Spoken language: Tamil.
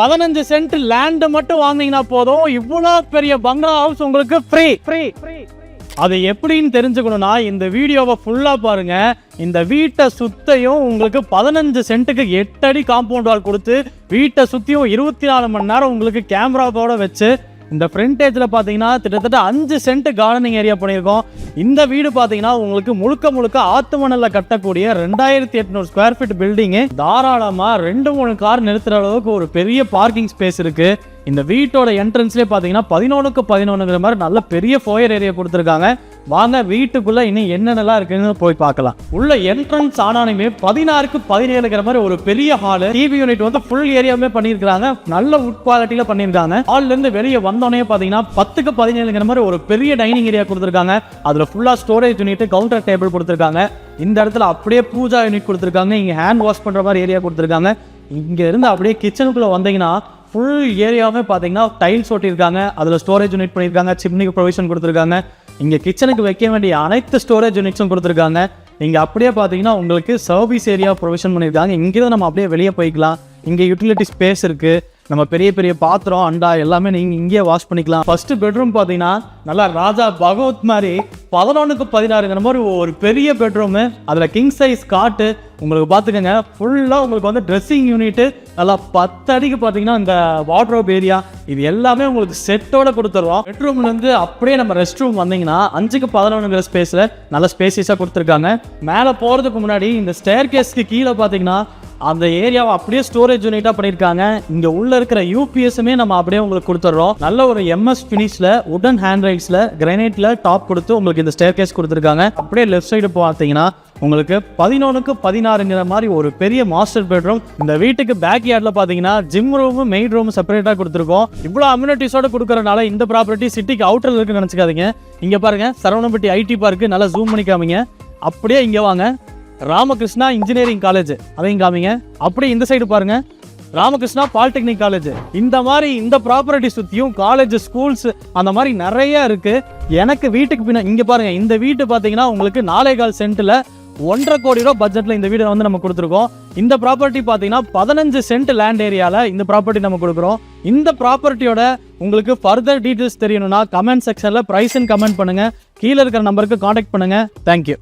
பதினஞ்சு சென்ட் லேண்ட் மட்டும் வாங்கினீங்கன்னா போதும். இவ்வளோ பெரிய பங்களா ஹவுஸ் உங்களுக்கு ஃப்ரீ ஃப்ரீ ஃப்ரீ அது எப்படின்னு தெரிஞ்சுக்கணும்னா இந்த வீடியோவை ஃபுல்லாக பாருங்க. இந்த வீட்டை சுத்தையும் உங்களுக்கு பதினஞ்சு சென்ட்டுக்கு எட்டு அடி காம்பவுண்ட் வால் கொடுத்து வீட்டை சுற்றியும் இருபத்தி நாலு மணி நேரம் உங்களுக்கு கேமராவோட வச்சு இந்த ஃப்ரண்டேஜில் பார்த்தீங்கன்னா கிட்டத்தட்ட அஞ்சு சென்ட் கார்டனிங் ஏரியா பண்ணியிருக்கோம். இந்த வீடு பார்த்தீங்கன்னா உங்களுக்கு முழுக்க முழுக்க ஆத்து மணலில் கட்டக்கூடிய ரெண்டாயிரத்தி எட்நூறு ஸ்கொயர் ஃபீட் பில்டிங்கு தாராளமாக ரெண்டு மூணு கார் நிறுத்துகிற அளவுக்கு ஒரு பெரிய பார்க்கிங் ஸ்பேஸ் இருக்குது இந்த வீட்டோட என்ட்ரன்ஸ்லேயே பார்த்தீங்கன்னா பதினொன்றுக்கு பதினொன்றுங்கிற மாதிரி நல்ல பெரிய ஃபோயர் ஏரியா கொடுத்துருக்காங்க. வாங்க வீட்டுக்குள்ள இன்னும் என்னென்னலாம் இருக்குன்னு போய் பார்க்கலாம். உள்ள என்ட்ரன்ஸ் ஆனாலுமே பதினாறுக்கு பதினேழுங்கிற மாதிரி ஒரு பெரிய ஹால் டிவி யூனிட் வந்து ஃபுல் ஏரியாவுமே பண்ணியிருக்காங்க நல்ல உட் குவாலிட்டியில் பண்ணியிருக்காங்க. ஹால்ல இருந்து வெளியே வந்தோடனே பார்த்தீங்கன்னா பத்துக்கு பதினேழுங்கிற மாதிரி ஒரு பெரிய டைனிங் ஏரியா கொடுத்துருக்காங்க. அதில் ஃபுல்லாக ஸ்டோரேஜ் யூனிட் கவுண்டர் டேபிள் கொடுத்துருக்காங்க. இந்த இடத்துல அப்படியே பூஜா யூனிட் கொடுத்துருக்காங்க. இங்கே ஹேண்ட் வாஷ் பண்ணுற மாதிரி ஏரியா கொடுத்துருக்காங்க. இங்கேருந்து அப்படியே கிச்சனுக்குள்ளே வந்தீங்கன்னா ஃபுல் ஏரியாவுமே பார்த்தீங்கன்னா டைல்ஸ் ஒட்டியிருக்காங்க. அதில் ஸ்டோரேஜ் யூனிட் பண்ணியிருக்காங்க. சிம்னிக்கு ப்ரொவிஷன் கொடுத்துருக்காங்க. இங்கே கிச்சனுக்கு வைக்க வேண்டிய அனைத்து ஸ்டோரேஜ் யூனிட்ஸும் கொடுத்துருக்காங்க. இங்கே அப்படியே பார்த்தீங்கன்னா உங்களுக்கு சர்வீஸ் ஏரியா ப்ரொவிஷன் பண்ணியிருக்காங்க. இங்கேருந்து நம்ம அப்படியே வெளியே போய்க்கலாம். இங்கே யூட்டிலிட்டி ஸ்பேஸ் இருக்குது நம்ம பெரிய பெரிய பாத்திரம் அண்டா எல்லாமே நீங்கள் இங்கேயே வாஷ் பண்ணிக்கலாம். ஃபர்ஸ்ட் பெட்ரூம் பார்த்தீங்கன்னா நல்லா ராஜா பகவத் மாதிரி பதினொன்றுக்கு பதினாறுங்கிற மாதிரி ஒரு பெரிய பெட்ரூமு அதில் கிங் சைஸ் காட்டு உங்களுக்கு பார்த்துக்கோங்க ஃபுல்லாக உங்களுக்கு வந்து ட்ரெஸ்ஸிங் யூனிட்டு நல்லா பத்து அடிக்கு பார்த்தீங்கன்னா இந்த வாட்ரோப் ஏரியா இது எல்லாமே உங்களுக்கு செட்டோட கொடுத்துருவோம் பெட்ரூம்லேருந்து அப்படியே நம்ம ரெஸ்ட் ரூம் வந்தீங்கன்னா அஞ்சுக்கு பதினொன்றுங்கிற ஸ்பேஸில் நல்ல ஸ்பேசியஸாக கொடுத்துருக்காங்க. மேலே போகிறதுக்கு முன்னாடி இந்த ஸ்டேர் கேஸ்க்கு கீழே பார்த்தீங்கன்னா அந்த ஏரியாவை அப்படியே ஸ்டோரேஜ் யூனிட்டாக பண்ணியிருக்காங்க. இங்கே உள்ள இருக்கிற யூபிஎஸ்ஸுமே நம்ம அப்படியே உங்களுக்கு கொடுத்துட்றோம் நல்ல ஒரு எம்எஸ் ஃபினிஷில் உடன் ஹேண்ட் ரைட்ஸில் கிரைனைட்டில் டாப் கொடுத்து உங்களுக்கு இந்த ஸ்டேர் கேஸ் கொடுத்துருக்காங்க. அப்படியே லெஃப்ட் சைடு பார்த்தீங்கன்னா உங்களுக்கு பதினொன்றுக்கு பதினாறுங்கிற மாதிரி ஒரு பெரிய மாஸ்டர் பெட்ரூம் இந்த வீட்டுக்கு பேக் யார்டில் பார்த்தீங்கன்னா ஜிம் ரூமு மெயின் ரூம் செப்பரேட்டாக கொடுத்துருக்கோம். இவ்வளோ அம்யூனிட்டிஸோட கொடுக்கறனால இந்த ப்ராப்பர்ட்டி சிட்டிக்கு அவுட்டரில் இருக்குன்னு நினச்சிக்காதீங்க. இங்கே பாருங்க சரவணம்பட்டி ஐடி பார்க்கு நல்லா ஜூம் பண்ணிக்காமீங்க அப்படியே இங்கே வாங்க. Ramakrishna engineering college. அதையும் காமிங்க. அப்படியே இந்த சைடு பாருங்க. Ramakrishna polytechnic college. இந்த மாதிரி இந்த ப்ராப்பர்ட்டி சுற்றியும் காலேஜ் ஸ்கூல்ஸ் அந்த மாதிரி நிறைய இருக்கு. எனக்கு வீட்டுக்கு பின்னா இங்கே பாருங்க இந்த வீட்டு பார்த்தீங்கன்னா உங்களுக்கு நாலே கால் சென்ட்டில் ஒன்றரை கோடி ரூபா பட்ஜெட்டில் இந்த வீடை வந்து நம்ம கொடுத்துருக்கோம். இந்த ப்ராப்பர்ட்டி பார்த்தீங்கன்னா பதினஞ்சு சென்ட் லேண்ட் ஏரியாவில் இந்த ப்ராப்பர்ட்டி நம்ம கொடுக்குறோம். இந்த ப்ராப்பர்ட்டியோட உங்களுக்கு ஃபர்தர் டீட்டெயில்ஸ் தெரியணும்னா கமெண்ட் செக்ஷனில் ப்ரைஸ்ன்னு கமெண்ட் பண்ணுங்கள் கீழே இருக்கிற நம்பருக்கு காண்டாக்ட் பண்ணுங்கள் தேங்க்யூ